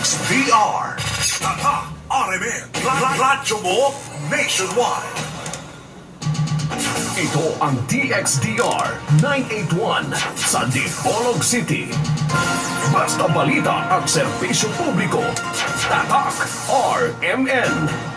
DXDR. Tatak RMN. Ra- Radyo mo nationwide. Ito ang DXDR 981 sa Dipolog City. Basta balita at serbisyo publiko. Tatak RMN.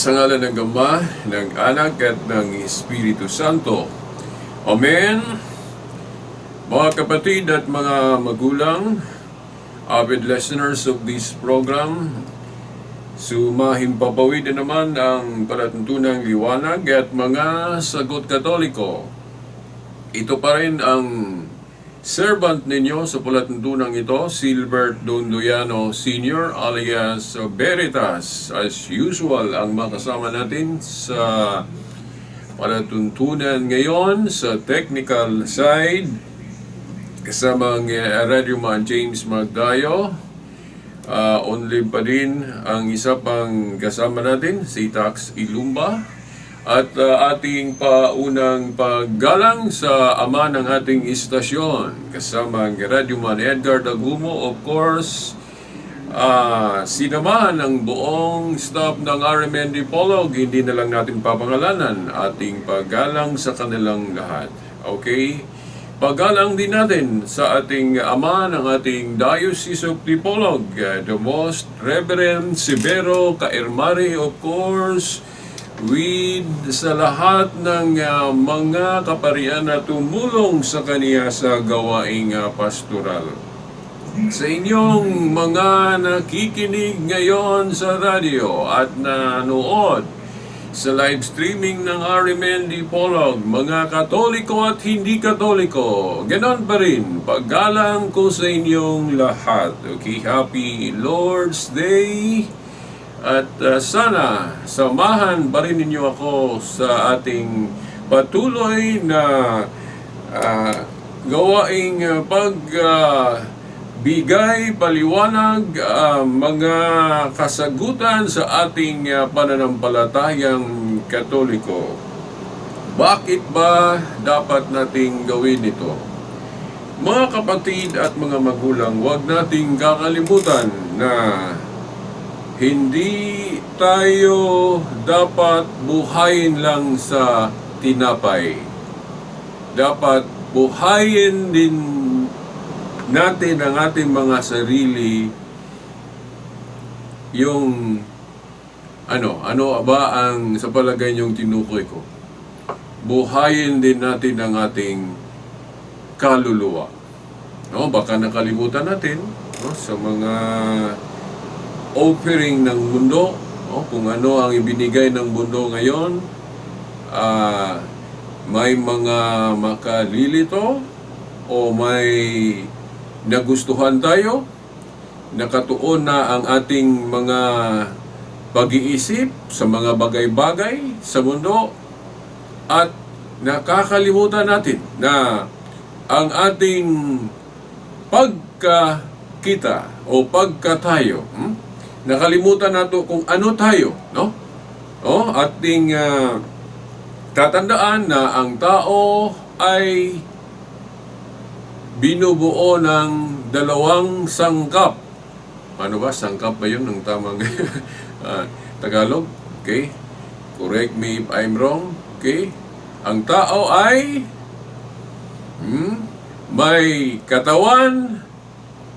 Sa ngalan ng Ama, ng Anak at ng Espiritu Santo. Amen. Mga kapatid at mga magulang, avid listeners of this program, sumahim papawid na naman ang palatuntunang liwanag at mga sagot katoliko. Ito pa rin ang servant ninyo sa palatuntunang ito, Silbert Dondoyano Sr. alias Veritas. As usual, ang makasama natin sa palatuntunan ngayon sa technical side. Kasama ang uh, Radio Man James Magdayo. Uh, only pa din ang isa pang kasama natin, si Tax Ilumba. At uh, ating paunang paggalang sa ama ng ating istasyon. Kasama ang Radio Man Edgar Dagumo, of course. Ah, sinamahan ng buong staff ng RMN Dipolog, hindi na lang natin papangalanan ating paggalang sa kanilang lahat. Okay? Paggalang din natin sa ating ama ng ating Diocese of Dipolog, uh, the Most Reverend Severo Kairmari, of course, with sa lahat ng uh, mga kaparian na tumulong sa kaniya sa gawaing uh, pastoral sa inyong mga nakikinig ngayon sa radio at nanood sa live streaming ng RMN Dipolog, mga katoliko at hindi katoliko, ganon pa rin, paggalang ko sa inyong lahat. Okay, happy Lord's Day! At uh, sana samahan pa rin ninyo ako sa ating patuloy na uh, gawaing uh, pag uh, bigay paliwanag uh, mga kasagutan sa ating uh, pananampalatayang katoliko. Bakit ba dapat nating gawin ito? Mga kapatid at mga magulang, huwag nating kakalimutan na hindi tayo dapat buhayin lang sa tinapay. Dapat buhayin din natin ang ating mga sarili yung ano, ano ba ang sa palagay niyong tinukoy ko? Buhayin din natin ang ating kaluluwa. No, baka nakalimutan natin no, sa mga offering ng mundo, no, kung ano ang ibinigay ng mundo ngayon, ah, may mga makalilito o may nagustuhan tayo, nakatuon na ang ating mga pag-iisip sa mga bagay-bagay sa mundo at nakakalimutan natin na ang ating pagkakita o pagkatayo, hmm? Nakalimutan nato kung ano tayo, no? Oh, ating ah, tatandaan na ang tao ay binubuo ng dalawang sangkap. Ano ba? Sangkap ba yun ng tamang ah, Tagalog? Okay? Correct me if I'm wrong. Okay? Ang tao ay hmm, may katawan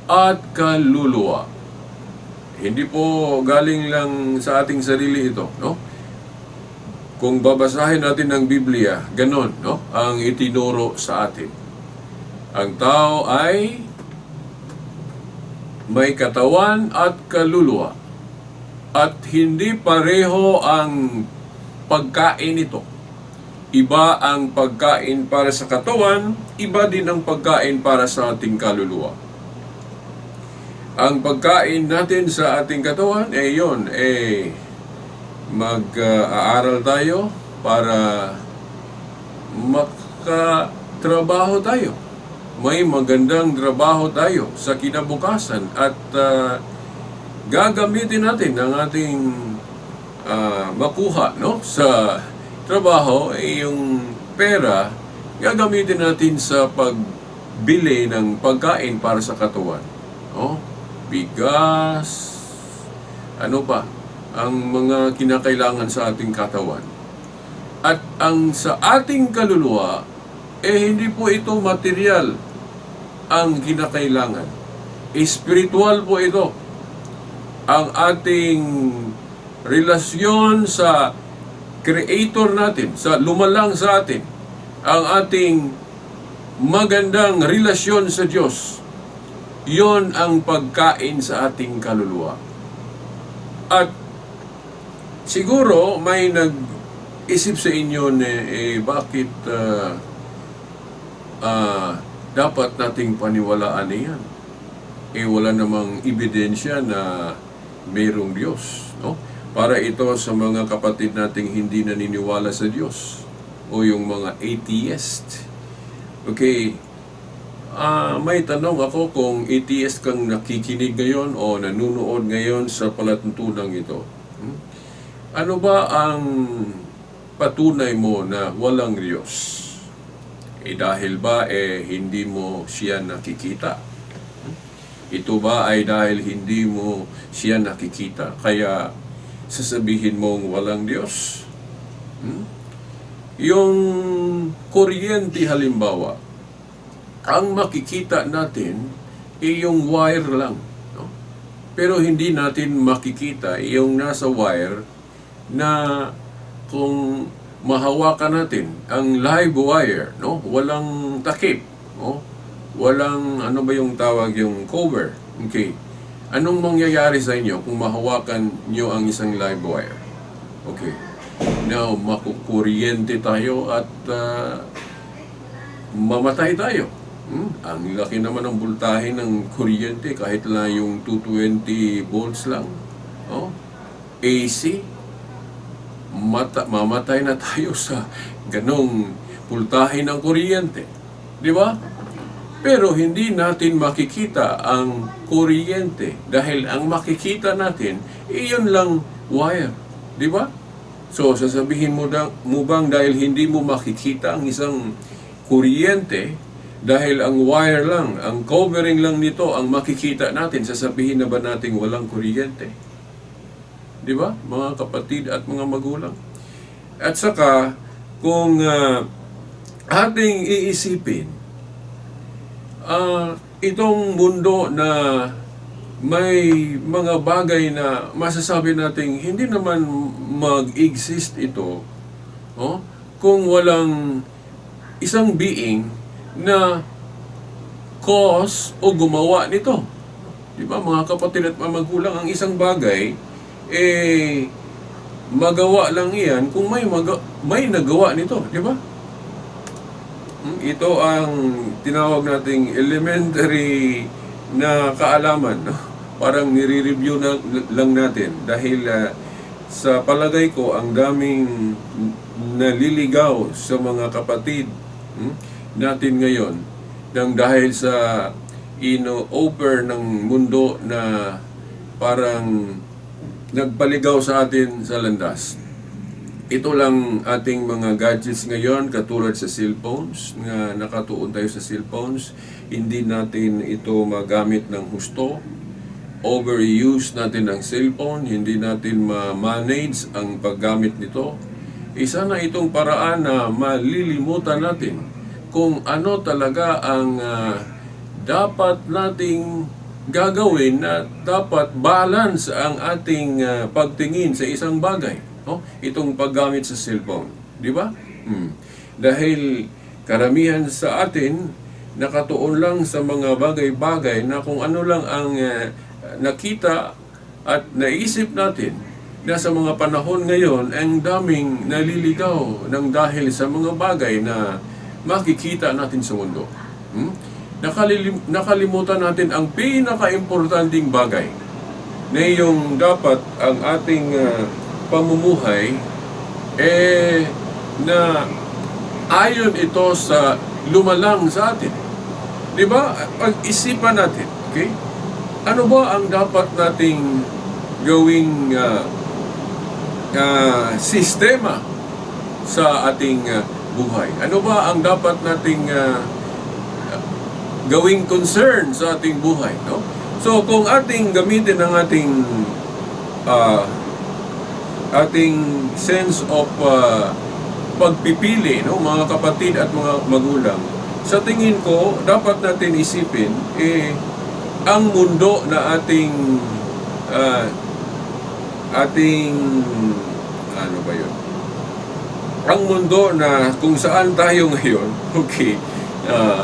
at kaluluwa. Hindi po galing lang sa ating sarili ito, no? Kung babasahin natin ng Biblia, ganon, no? Ang itinuro sa atin. Ang tao ay may katawan at kaluluwa. At hindi pareho ang pagkain nito. Iba ang pagkain para sa katawan, iba din ang pagkain para sa ating kaluluwa. Ang pagkain natin sa ating katawan, eh yun, eh mag-aaral tayo para makatrabaho tayo. May magandang trabaho tayo sa kinabukasan at ah, gagamitin natin ang ating ah, makuha no sa trabaho eh, yung pera gagamitin natin sa pagbili ng pagkain para sa katawan. No? Bigas, ano pa, ang mga kinakailangan sa ating katawan. At ang sa ating kaluluwa, eh hindi po ito material ang kinakailangan. Espiritual po ito. Ang ating relasyon sa creator natin, sa lumalang sa atin, ang ating magandang relasyon sa Diyos. Yon ang pagkain sa ating kaluluwa. At siguro may nag-isip sa inyo na eh, bakit ah, ah, dapat nating paniwalaan niyan. Eh wala namang ebidensya na mayroong Diyos. No? Para ito sa mga kapatid nating hindi naniniwala sa Diyos o yung mga atheist. Okay, Ah, may tanong ako kung atheist kang nakikinig ngayon o nanunood ngayon sa palatuntunang ito. Hmm? Ano ba ang patunay mo na walang Diyos? Eh dahil ba eh hindi mo siya nakikita? Hmm? Ito ba ay dahil hindi mo siya nakikita kaya sasabihin mong walang Diyos? Hmm? Yung kuryente halimbawa, ang makikita natin ay yung wire lang. No? Pero hindi natin makikita yung nasa wire na kung mahawakan natin ang live wire, no? Walang takip, no? Walang ano ba yung tawag yung cover. Okay. Anong mangyayari sa inyo kung mahawakan nyo ang isang live wire? Okay. Now, makukuryente tayo at ah, mamatay tayo. Hmm, ang laki naman ng voltahe ng kuryente kahit lang yung 220 volts lang. Oh, AC. Mata, mamatay na tayo sa ganong voltahe ng kuryente. Di ba? Pero hindi natin makikita ang kuryente dahil ang makikita natin, iyon lang wire. Di ba? So, sasabihin mo, da, mo bang dahil hindi mo makikita ang isang kuryente, dahil ang wire lang, ang covering lang nito, ang makikita natin, sasabihin na ba nating walang kuryente? Di ba? Mga kapatid at mga magulang. At saka, kung ah, ating iisipin, ah, itong mundo na may mga bagay na masasabi nating hindi naman mag-exist ito oh, kung walang isang being na cause o gumawa nito. Di ba mga kapatid at magulang, ang isang bagay, eh, magawa lang iyan kung may, maga- may nagawa nito. Di ba? Hmm, Ito ang tinawag nating elementary na kaalaman. No? Parang nire-review na, lang natin dahil ah, sa palagay ko ang daming naliligaw sa mga kapatid hmm, natin ngayon nang dahil sa ino-offer ng mundo na parang nagpaligaw sa atin sa landas. Ito lang ating mga gadgets ngayon katulad sa cellphones na nakatuon tayo sa cellphones. Hindi natin ito magamit ng husto. Overuse natin ang cellphone, hindi natin ma-manage ang paggamit nito. Isa na itong paraan na malilimutan natin kung ano talaga ang ah, dapat nating gagawin na dapat balance ang ating ah, pagtingin sa isang bagay. No? Itong paggamit sa cellphone. Di ba? Hmm. Dahil karamihan sa atin nakatuon lang sa mga bagay-bagay na kung ano lang ang ah, nakita at naisip natin na sa mga panahon ngayon ang daming naliligaw ng dahil sa mga bagay na makikita natin sa mundo. Hmm? Nakalilim- nakalimutan natin ang pinaka-importanting bagay na yung dapat ang ating ah, pamumuhay eh na ayon ito sa lumalang sa atin. Di ba? Pag-isipan natin, okay? Ano ba ang dapat nating gawing ah, ah, sistema sa ating ah, buhay? Ano ba ang dapat nating ah, gawing concern sa ating buhay, no? So kung ating gamitin ang ating ah, ating sense of ah, pagpipili, no, mga kapatid at mga magulang, sa tingin ko dapat natin isipin eh ang mundo na ating ah, ating ano ba 'yun? Ang mundo na kung saan tayo ngayon, okay. ah,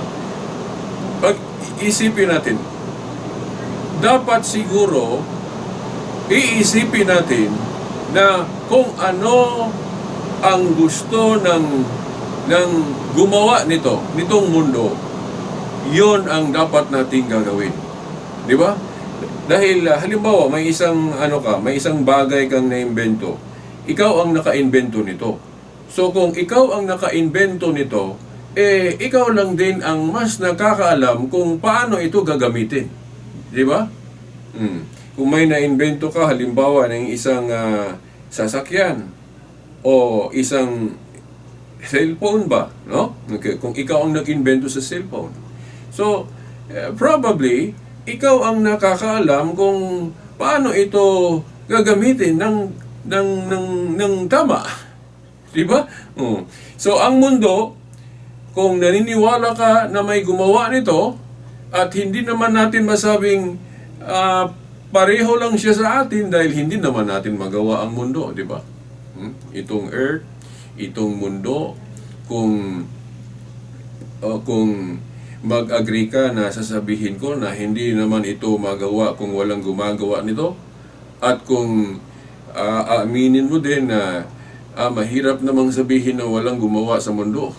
pag isipin natin, dapat siguro iisipin natin na kung ano ang gusto ng ng gumawa nito, nitong mundo, yon ang dapat nating gagawin. Di ba? Dahil ah, halimbawa may isang ano ka, may isang bagay kang naimbento. Ikaw ang naka-invento nito. So kung ikaw ang naka-invento nito, eh ikaw lang din ang mas nakakaalam kung paano ito gagamitin. Di ba? Mm. Kung may na-invento ka, halimbawa ng isang ah, sasakyan o isang cellphone ba, no? Okay, kung ikaw ang nag-invento sa cellphone. So, eh, probably, ikaw ang nakakaalam kung paano ito gagamitin ng ng ng, ng tama. Di ba? Mm. So, ang mundo, kung naniniwala ka na may gumawa nito, at hindi naman natin masabing ah, pareho lang siya sa atin dahil hindi naman natin magawa ang mundo, di ba? Hmm? Itong earth, itong mundo, kung o kung mag-agree ka na sasabihin ko na hindi naman ito magawa kung walang gumagawa nito at kung ah, aaminin mo din na ah, mahirap namang sabihin na walang gumawa sa mundo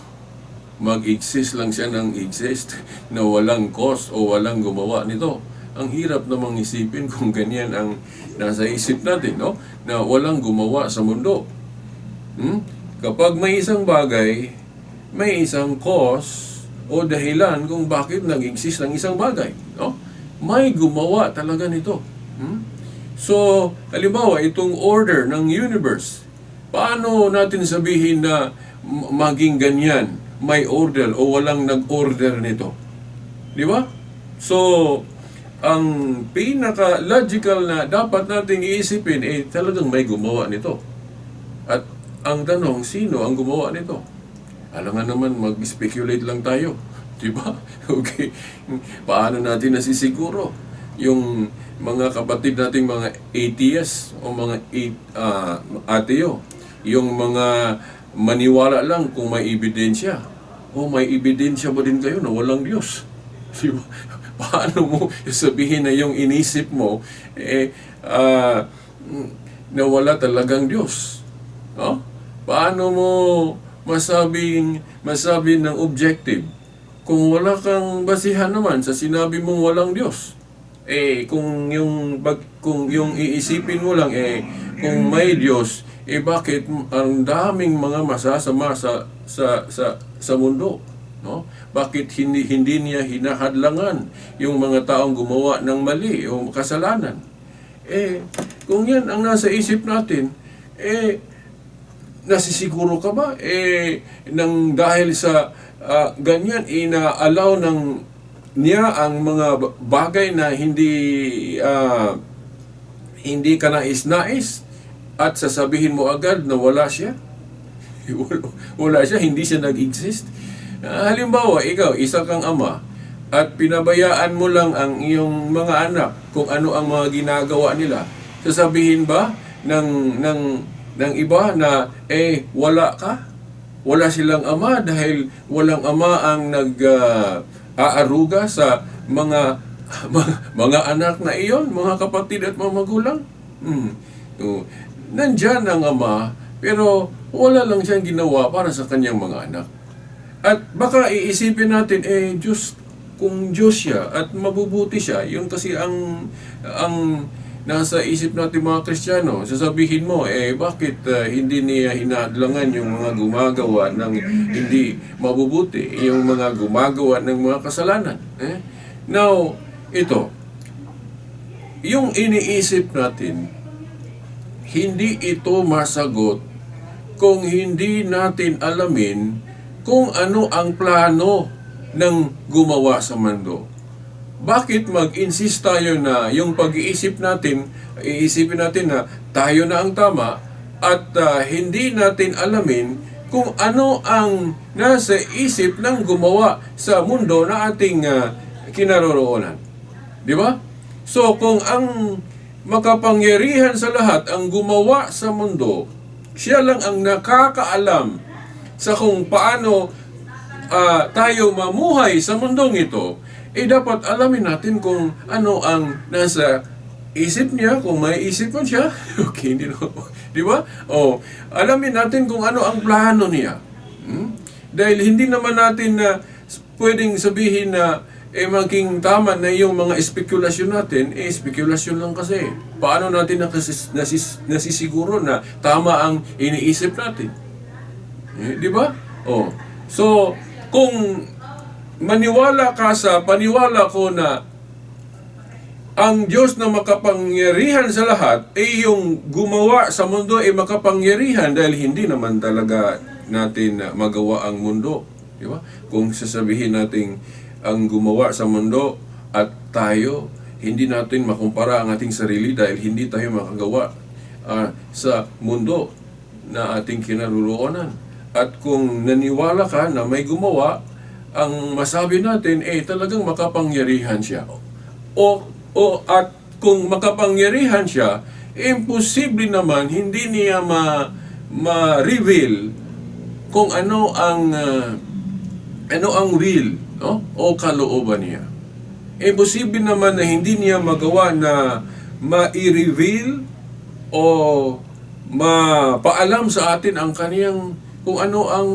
mag-exist lang siya ng exist na walang cause o walang gumawa nito. Ang hirap namang isipin kung ganyan ang nasa isip natin, no? Na walang gumawa sa mundo. Hmm? Kapag may isang bagay, may isang cause o dahilan kung bakit nag-exist ang isang bagay, no? May gumawa talaga nito. Hmm? So, halimbawa, itong order ng universe, paano natin sabihin na maging ganyan, may order o walang nag-order nito? Di ba? So, ang pinaka-logical na dapat nating iisipin, eh talagang may gumawa nito. At ang tanong, sino ang gumawa nito? Alam nga naman, mag-speculate lang tayo. Di ba? Okay. Paano natin nasisiguro? yung mga kapatid nating mga atheists o mga ah, ateo, yung mga maniwala lang kung may ebidensya. O may ebidensya ba din kayo na walang Diyos? Di ba? Paano mo sabihin na yung inisip mo, eh, ah, na wala talagang Diyos? No? Paano mo masabing, masabi ng objective kung wala kang basihan naman sa sinabi mong walang Diyos? Eh, kung yung, kung yung iisipin mo lang, eh, kung may Diyos, eh bakit ang daming mga masasama sa, sa, sa, sa mundo? No? Bakit hindi, hindi niya hinahadlangan yung mga taong gumawa ng mali o kasalanan? Eh, kung yan ang nasa isip natin, eh, nasisiguro ka ba? Eh, nang dahil sa ah, ganyan, ina-allow ng niya ang mga ba- bagay na hindi ah, hindi ka nais-nais at sasabihin mo agad na wala siya. wala, siya, hindi siya nag-exist. Ah, halimbawa, ikaw, isa kang ama, at pinabayaan mo lang ang iyong mga anak kung ano ang mga ginagawa nila. Sasabihin ba ng, ng, ng iba na, eh, wala ka? Wala silang ama dahil walang ama ang nag ah, aaruga sa mga mga, mga anak na iyon, mga kapatid at mga magulang. Hmm. So, nandyan ang ama, pero wala lang siyang ginawa para sa kanyang mga anak. At baka iisipin natin, eh, Diyos, kung Diyos siya at mabubuti siya, yun kasi ang, ang nasa isip natin mga Kristiyano. Sasabihin mo, eh, bakit ah, hindi niya hinadlangan yung mga gumagawa ng hindi mabubuti, yung mga gumagawa ng mga kasalanan? Eh? Now, ito, yung iniisip natin, hindi ito masagot kung hindi natin alamin kung ano ang plano ng gumawa sa mundo. Bakit mag-insist tayo na yung pag-iisip natin, iisipin natin na tayo na ang tama at ah, hindi natin alamin kung ano ang nasa isip ng gumawa sa mundo na ating uh, kinaroroonan. Di ba? So, kung ang makapangyarihan sa lahat ang gumawa sa mundo, siya lang ang nakakaalam sa kung paano ah, tayo mamuhay sa mundong ito, eh dapat alamin natin kung ano ang nasa isip niya, kung may isip man siya. okay, hindi no. Di ba? O, alamin natin kung ano ang plano niya. Hmm? Dahil hindi naman natin na pwedeng sabihin na eh maging tama na yung mga espekulasyon natin, eh espekulasyon lang kasi. Paano natin nasis, nasis, nasisiguro na tama ang iniisip natin? Eh, di ba? Oh. So, kung maniwala ka sa paniwala ko na ang Diyos na makapangyarihan sa lahat ay yung gumawa sa mundo ay makapangyarihan dahil hindi naman talaga natin na magawa ang mundo. Di ba? Kung sasabihin natin ang gumawa sa mundo at tayo, hindi natin makumpara ang ating sarili dahil hindi tayo makagawa ah, sa mundo na ating kinaroroonan. At kung naniwala ka na may gumawa, ang masabi natin eh talagang makapangyarihan siya. O, o at kung makapangyarihan siya, imposible naman hindi niya ma ma-reveal kung ano ang ah, ano ang will no? o kalooban niya. Imposible naman na hindi niya magawa na ma-reveal o mapaalam sa atin ang kaniyang kung ano ang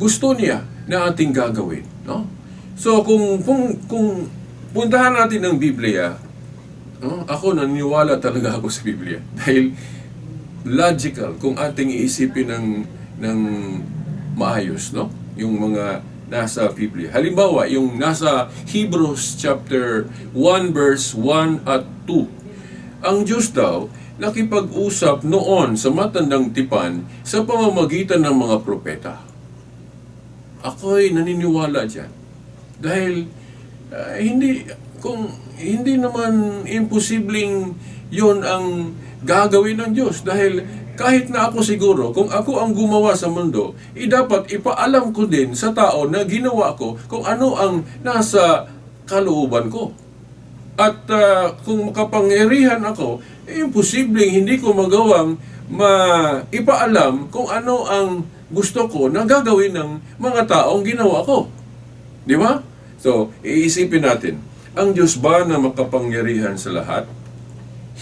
gusto niya na ating gagawin, no? So kung kung kung puntahan natin ang Biblia, no? Ako naniniwala talaga ako sa Biblia dahil logical kung ating iisipin ng ng maayos, no? Yung mga nasa Biblia. Halimbawa, yung nasa Hebrews chapter 1 verse 1 at 2. Ang Diyos daw nakipag-usap noon sa matandang tipan sa pamamagitan ng mga propeta. Ako'y naniniwala dyan. Dahil ah, hindi kung hindi naman imposibleng yon ang gagawin ng Diyos dahil kahit na ako siguro, kung ako ang gumawa sa mundo, eh dapat ipaalam ko din sa tao na ginawa ko kung ano ang nasa kalooban ko. At ah, kung makapangyarihan ako, eh, imposibleng hindi ko magawang maipaalam kung ano ang gusto ko na gagawin ng mga taong ginawa ko. Di ba? So, iisipin natin, ang Diyos ba na makapangyarihan sa lahat,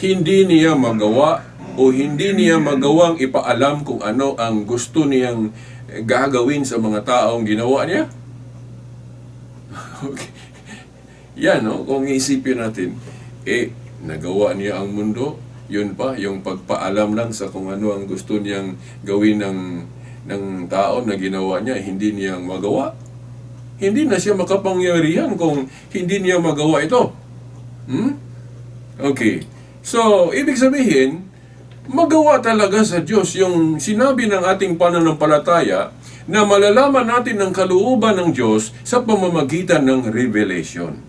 hindi niya magawa o hindi niya magawang ipaalam kung ano ang gusto niyang eh, gagawin sa mga taong ginawa niya? Okay. Yan, no? kung isipin natin, eh, nagawa niya ang mundo, yun pa, yung pagpaalam lang sa kung ano ang gusto niyang gawin ng, ng tao na ginawa niya, hindi niya magawa. Hindi na siya makapangyarihan kung hindi niya magawa ito. Hmm? Okay. So, ibig sabihin, magawa talaga sa Diyos yung sinabi ng ating pananampalataya na malalaman natin ang kalooban ng Diyos sa pamamagitan ng revelation.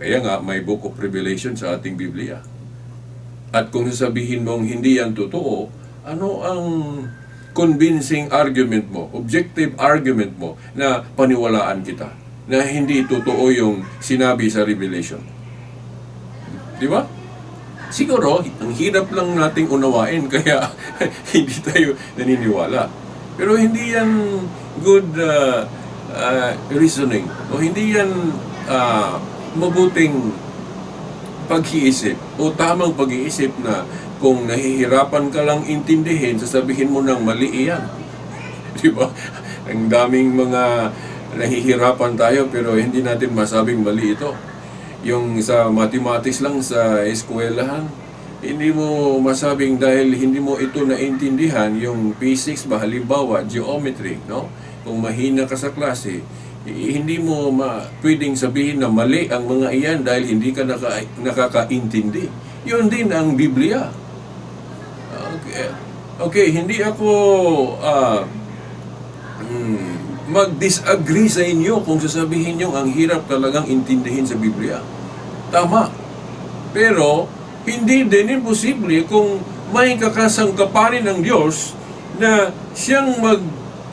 Kaya nga, may book of Revelation sa ating Biblia. At kung sasabihin mong hindi yan totoo, ano ang convincing argument mo, objective argument mo na paniwalaan kita na hindi totoo yung sinabi sa Revelation? Di ba? Siguro, ang hirap lang nating unawain kaya hindi tayo naniniwala. Pero hindi yan good uh, uh, reasoning o hindi yan uh, mabuting pag-iisip o tamang pag-iisip na kung nahihirapan ka lang intindihin, sasabihin mo ng mali iyan. Di ba? Ang daming mga nahihirapan tayo pero hindi natin masabing mali ito. Yung sa mathematics lang sa eskwelahan, hindi mo masabing dahil hindi mo ito naintindihan, yung physics ba, halimbawa, geometry, no? Kung mahina ka sa klase, i- hindi mo ma, pwedeng sabihin na mali ang mga iyan dahil hindi ka naka, nakakaintindi. Yun din ang Biblia. Okay, okay hindi ako ah, mm, mag-disagree sa inyo kung sasabihin nyo ang hirap talagang intindihin sa Biblia. Tama. Pero, hindi din imposible kung may kakasangkapanin ng Diyos na siyang mag,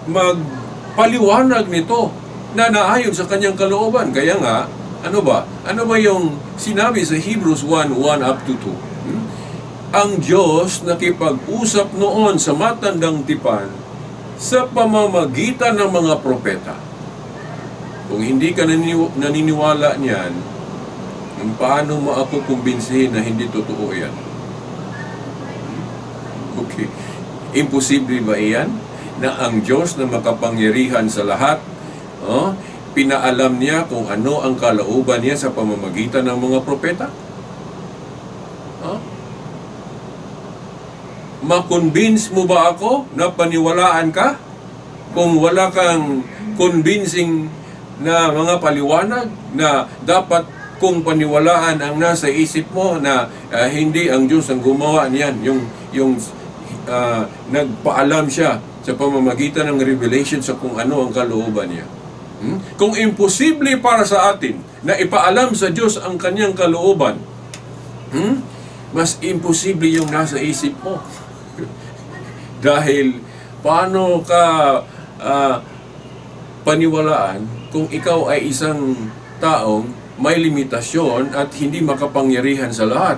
magpaliwanag nito na naayon sa kanyang kalooban. Kaya nga, ano ba? Ano ba yung sinabi sa Hebrews 1, 1 up to 2? Hmm? Ang Diyos nakipag-usap noon sa matandang tipan sa pamamagitan ng mga propeta. Kung hindi ka naniniw- naniniwala niyan, paano mo ako kumbinsihin na hindi totoo yan? Okay. Imposible ba iyan? Na ang Diyos na makapangyarihan sa lahat, oh, pinaalam niya kung ano ang kalooban niya sa pamamagitan ng mga propeta? Makonvince mo ba ako na paniwalaan ka? Kung wala kang convincing na mga paliwanag na dapat kung paniwalaan ang nasa isip mo na ah, hindi ang Diyos ang gumawa niyan, yung, yung ah, nagpaalam siya sa pamamagitan ng revelation sa kung ano ang kalooban niya. Hmm? Kung imposible para sa atin na ipaalam sa Diyos ang kanyang kalooban, hmm? mas imposible yung nasa isip mo. Dahil paano ka ah, paniwalaan kung ikaw ay isang taong may limitasyon at hindi makapangyarihan sa lahat.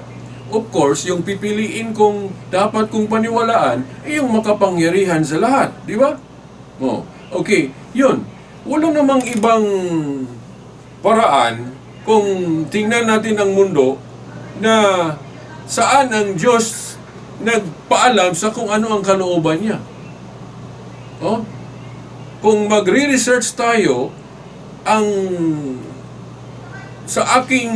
Of course, yung pipiliin kong dapat kong paniwalaan ay yung makapangyarihan sa lahat, di ba? Oh, okay, yun. Wala namang ibang paraan kung tingnan natin ang mundo na saan ang Diyos nagpaalam sa kung ano ang kalooban niya. Oh? Kung magre-research tayo, ang sa aking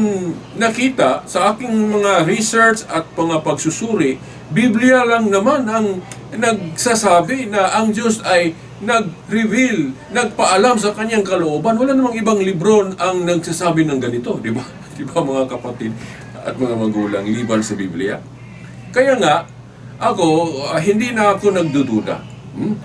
nakita, sa aking mga research at mga pagsusuri, Biblia lang naman ang nagsasabi na ang Diyos ay nag-reveal, nagpaalam sa kanyang kalooban. Wala namang ibang libro ang nagsasabi ng ganito, di ba? Di ba mga kapatid at mga magulang, liban sa Biblia? Kaya nga, ako, ah, hindi na ako nagdududa. Hmm?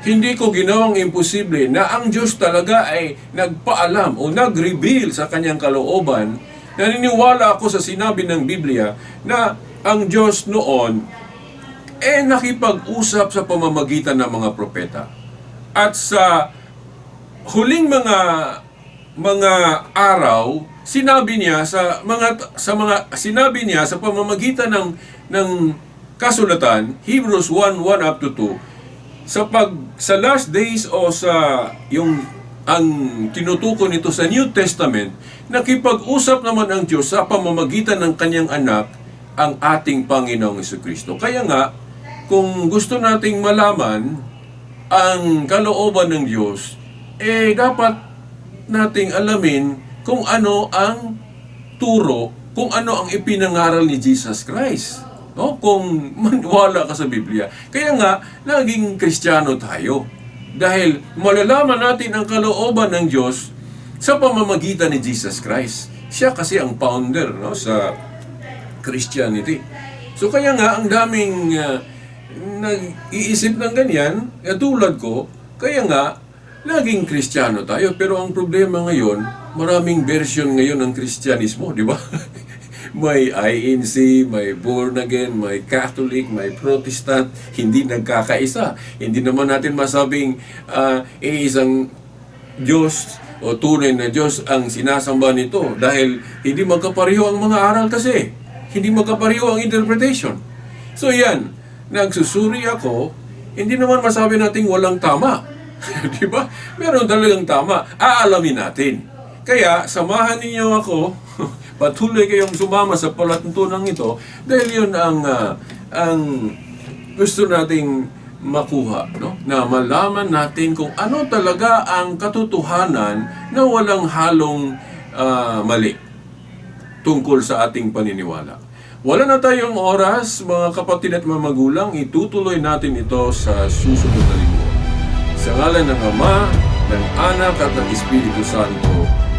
Hindi ko ginawang imposible na ang Diyos talaga ay nagpaalam o nag-reveal sa kanyang kalooban. Naniniwala ako sa sinabi ng Biblia na ang Diyos noon eh nakipag-usap sa pamamagitan ng mga propeta. At sa huling mga mga araw, sinabi niya sa mga sa mga sinabi niya sa pamamagitan ng ng kasulatan, Hebrews 1:1 up to 2, sa pag sa last days o sa yung ang tinutukoy nito sa New Testament, nakipag-usap naman ang Diyos sa pamamagitan ng kanyang anak, ang ating Panginoong Kristo. Kaya nga, kung gusto nating malaman ang kalooban ng Diyos, eh dapat nating alamin kung ano ang turo, kung ano ang ipinangaral ni Jesus Christ. No? Kung maniwala ka sa Biblia. Kaya nga, naging Kristiyano tayo. Dahil malalaman natin ang kalooban ng Diyos sa pamamagitan ni Jesus Christ. Siya kasi ang founder no, sa Christianity. So kaya nga, ang daming ah, nag-iisip ng ganyan, eh, tulad ko, kaya nga, naging Kristiyano tayo. Pero ang problema ngayon, maraming version ngayon ng Kristyanismo, di ba? may INC, may born again, may Catholic, may Protestant, hindi nagkakaisa. Hindi naman natin masabing ah, eh, isang Diyos o tunay na Diyos ang sinasamba nito dahil hindi magkapareho ang mga aral kasi. Hindi magkapareho ang interpretation. So yan, nagsusuri ako, hindi naman masabi nating walang tama. Di ba? Meron talagang tama. Aalamin natin. Kaya, samahan ninyo ako, patuloy kayong sumama sa palatuntunan ito dahil yun ang, ah, ang gusto nating makuha, no? Na malaman natin kung ano talaga ang katotohanan na walang halong ah, mali tungkol sa ating paniniwala. Wala na tayong oras, mga kapatid at mga magulang, itutuloy natin ito sa susunod na linggo. Sa ngalan ng Ama, ng Anak at ng Espiritu Santo.